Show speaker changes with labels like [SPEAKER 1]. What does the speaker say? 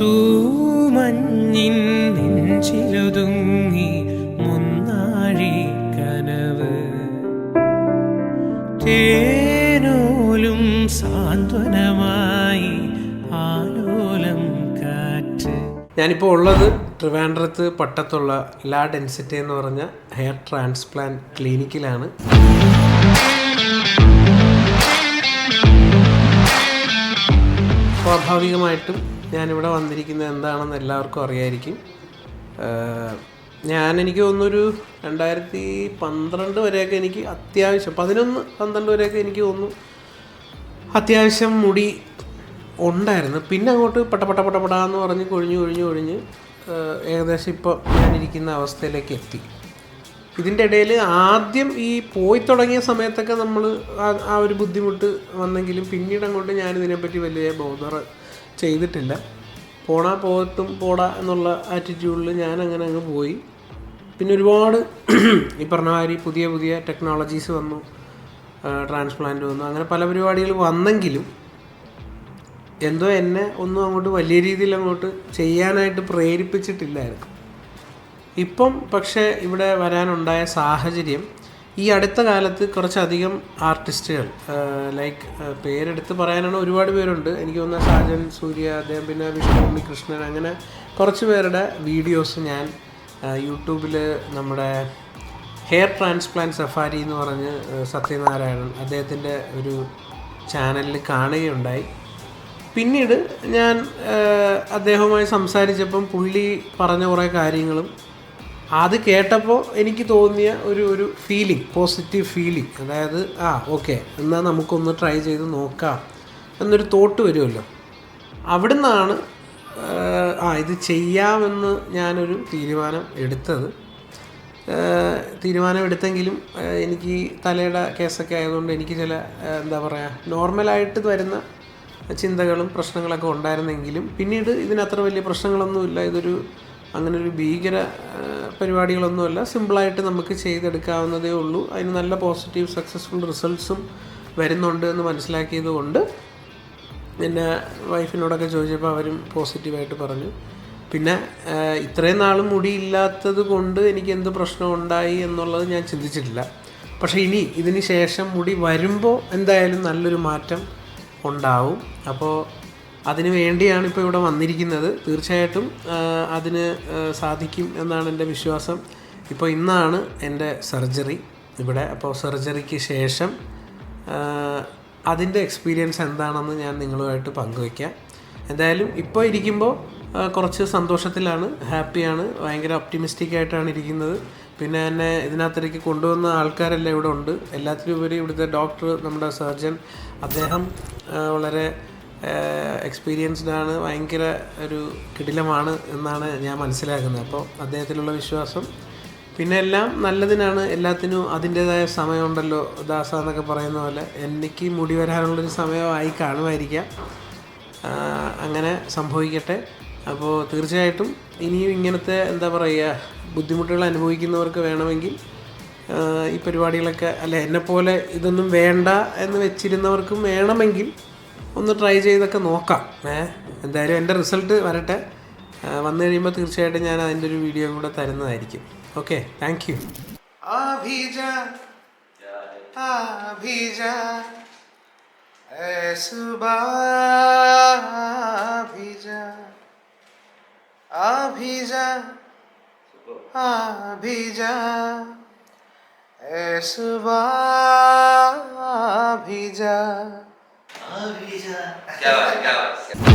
[SPEAKER 1] തൂമഞ്ഞിൻ നെഞ്ചിലൊതുങ്ങി മുന്നാഴി കനവ്. തേനോലും സാന്ത്വനമായി ആലോലം കാറ്റ്.
[SPEAKER 2] ഞാനിപ്പോൾ ഉള്ളത് ട്രിവാൻഡ്രത്ത് പട്ടത്തുള്ള ലാ ഡെൻസിറ്റി എന്ന് പറഞ്ഞ ഹെയർ ട്രാൻസ്പ്ലാന്റ് ക്ലിനിക്കിലാണ്. സ്വാഭാവികമായിട്ടും ഞാനിവിടെ വന്നിരിക്കുന്നത് എന്താണെന്ന് എല്ലാവർക്കും അറിയായിരിക്കും. ഞാൻ എനിക്ക് തോന്നുന്നൊരു രണ്ടായിരത്തി പന്ത്രണ്ട് വരെയൊക്കെ എനിക്ക് അത്യാവശ്യം പതിനൊന്ന് പന്ത്രണ്ട് വരെയൊക്കെ എനിക്ക് തോന്നുന്നു അത്യാവശ്യം മുടി ഉണ്ടായിരുന്നു. പിന്നെ അങ്ങോട്ട് പട്ട പട്ട പട്ട പട എന്ന് പറഞ്ഞ് കൊഴിഞ്ഞ് കൊഴിഞ്ഞ് കൊഴിഞ്ഞ് ഏകദേശം ഇപ്പോൾ ഞാനിരിക്കുന്ന അവസ്ഥയിലേക്ക് എത്തി. ഇതിന്റെ ഇടയിൽ ആദ്യം ഈ പോയി തുടങ്ങിയ സമയത്തൊക്കെ നമ്മൾ ആ ഒരു ബുദ്ധിമുട്ട് വന്നെങ്കിലും പിന്നീട് അങ്ങോട്ട് ഞാനിതിനെപ്പറ്റി വലിയ ബോധർ ചെയ്തിട്ടില്ല. പോണാ പോകട്ടും പോടാ എന്നുള്ള ആറ്റിറ്റ്യൂഡിൽ ഞാൻ അങ്ങനെ അങ്ങ് പോയി. പിന്നെ ഒരുപാട് ഈ പറഞ്ഞ മാതിരി പുതിയ പുതിയ ടെക്നോളജീസ് വന്നു. ട്രാൻസ്പ്ലാന്റ് വന്നു. അങ്ങനെ പല പരിപാടികൾ വന്നെങ്കിലും എന്തോ എന്നെ ഒന്നും അങ്ങോട്ട് വലിയ രീതിയിൽ അങ്ങോട്ട് ചെയ്യാനായിട്ട് പ്രേരിപ്പിച്ചിട്ടില്ലായിരുന്നു. ഇപ്പം പക്ഷേ ഇവിടെ വരാനുണ്ടായ സാഹചര്യം ഈ അടുത്ത കാലത്ത് കുറച്ചധികം ആർട്ടിസ്റ്റുകൾ ലൈക്ക് പേരെടുത്ത് പറയാനാണ് ഒരുപാട് പേരുണ്ട്. എനിക്ക് തോന്നുന്ന സാജൻ സൂര്യ അദ്ദേഹം പിന്നെ വിഷ്ണു കൃഷ്ണൻ അങ്ങനെ കുറച്ച് പേരുടെ വീഡിയോസ് ഞാൻ യൂട്യൂബിൽ നമ്മുടെ ഹെയർ ട്രാൻസ്പ്ലാന്റ് സഫാരി എന്ന് പറഞ്ഞ് സത്യനാരായണൻ അദ്ദേഹത്തിന്റെ ഒരു ചാനലിൽ കാണുകയുണ്ടായി. പിന്നീട് ഞാൻ അദ്ദേഹവുമായി സംസാരിച്ചപ്പം പുള്ളി പറഞ്ഞ കുറേ കാര്യങ്ങളും അത് കേട്ടപ്പോൾ എനിക്ക് തോന്നിയ ഒരു ഒരു ഫീലിംഗ് പോസിറ്റീവ് ഫീലിംഗ് അതായത് ആ ഓക്കെ എന്നാൽ നമുക്കൊന്ന് ട്രൈ ചെയ്ത് നോക്കാം എന്നൊരു തോട്ട് വരുമല്ലോ. അവിടുന്നാണ് ആ ഇത് ചെയ്യാമെന്ന് ഞാനൊരു തീരുമാനം എടുത്തത്. തീരുമാനമെടുത്തെങ്കിലും എനിക്ക് തലയുടെ കേസൊക്കെ ആയതുകൊണ്ട് എനിക്ക് ചില എന്താ പറയുക നോർമലായിട്ട് വരുന്ന ചിന്തകളും പ്രശ്നങ്ങളൊക്കെ ഉണ്ടായിരുന്നെങ്കിലും പിന്നീട് ഇതിനത്ര വലിയ പ്രശ്നങ്ങളൊന്നുമില്ല. ഇതൊരു അങ്ങനെ ഒരു ഭീകര പരിപാടികളൊന്നുമല്ല. സിമ്പിളായിട്ട് നമുക്ക് ചെയ്തെടുക്കാവുന്നതേ ഉള്ളൂ. അതിന് നല്ല പോസിറ്റീവ് സക്സസ്ഫുൾ റിസൾട്ട്സും വരുന്നുണ്ട് എന്ന് മനസ്സിലാക്കിയത് കൊണ്ട് പിന്നെ വൈഫിനോടൊക്കെ ചോദിച്ചപ്പോൾ അവരും പോസിറ്റീവായിട്ട് പറഞ്ഞു. പിന്നെ ഇത്രയും നാളും മുടിയില്ലാത്തത് കൊണ്ട് എനിക്ക് എന്ത് പ്രശ്നം ഉണ്ടായി എന്നുള്ളത് ഞാൻ ചിന്തിച്ചിട്ടില്ല. പക്ഷേ ഇനി ഇതിന് ശേഷം മുടി വരുമ്പോൾ എന്തായാലും നല്ലൊരു മാറ്റം ഉണ്ടാവും. അപ്പോൾ അതിന് വേണ്ടിയാണ് ഇപ്പോൾ ഇവിടെ വന്നിരിക്കുന്നത്. തീർച്ചയായിട്ടും അതിന് സാധിക്കും എന്നാണ് എന്റെ വിശ്വാസം. ഇപ്പോൾ ഇന്നാണ് എന്റെ സർജറി ഇവിടെ. അപ്പോൾ സർജറിക്ക് ശേഷം അതിന്റെ എക്സ്പീരിയൻസ് എന്താണെന്ന് ഞാൻ നിങ്ങളുമായിട്ട് പങ്കുവയ്ക്കാം. എന്തായാലും ഇപ്പോൾ ഇരിക്കുമ്പോൾ കുറച്ച് സന്തോഷത്തിലാണ് ഹാപ്പിയാണ് ഭയങ്കര ഒപ്റ്റിമിസ്റ്റിക് ആയിട്ടാണ് ഇരിക്കുന്നത്. പിന്നെ എന്നെ ഇതിനകത്തേക്ക് കൊണ്ടുവന്ന ആൾക്കാരെല്ലാം ഇവിടെ ഉണ്ട്. എല്ലാത്തിനും ഉപരി ഇവിടുത്തെ ഡോക്ടർ നമ്മുടെ സർജൻ അദ്ദേഹം വളരെ എക്സ്പീരിയൻസ്ഡ് ആണ് ഭയങ്കര ഒരു കിടിലമാണ് എന്നാണ് ഞാൻ മനസ്സിലാക്കുന്നത്. അപ്പോൾ അദ്ദേഹത്തിലുള്ള വിശ്വാസം. പിന്നെ എല്ലാം നല്ലതിനാണ്. എല്ലാത്തിനും അതിന്റേതായ സമയമുണ്ടല്ലോ. ദാസ എന്നൊക്കെ പറയുന്ന പോലെ എനിക്ക് മുടി വരാനുള്ളൊരു സമയമായി കാണുമായിരിക്കാം. അങ്ങനെ സംഭവിക്കട്ടെ. അപ്പോൾ തീർച്ചയായിട്ടും ഇനിയും ഇങ്ങനത്തെ എന്താ പറയുക ബുദ്ധിമുട്ടുകൾ അനുഭവിക്കുന്നവർക്ക് വേണമെങ്കിൽ ഈ പരിപാടികളൊക്കെ അല്ല എന്നെപ്പോലെ ഇതൊന്നും വേണ്ട എന്ന് വെച്ചിരുന്നവർക്കും വേണമെങ്കിൽ ഒന്ന് ട്രൈ ചെയ്തൊക്കെ നോക്കാം. ഏഹ് എന്തായാലും എന്റെ റിസൾട്ട് വരട്ടെ. വന്നു കഴിയുമ്പോൾ തീർച്ചയായിട്ടും ഞാൻ അതിന്റെ ഒരു വീഡിയോ കൂടെ തരുന്നതായിരിക്കും. Okay thank you
[SPEAKER 3] Ya. Ya va, ya va.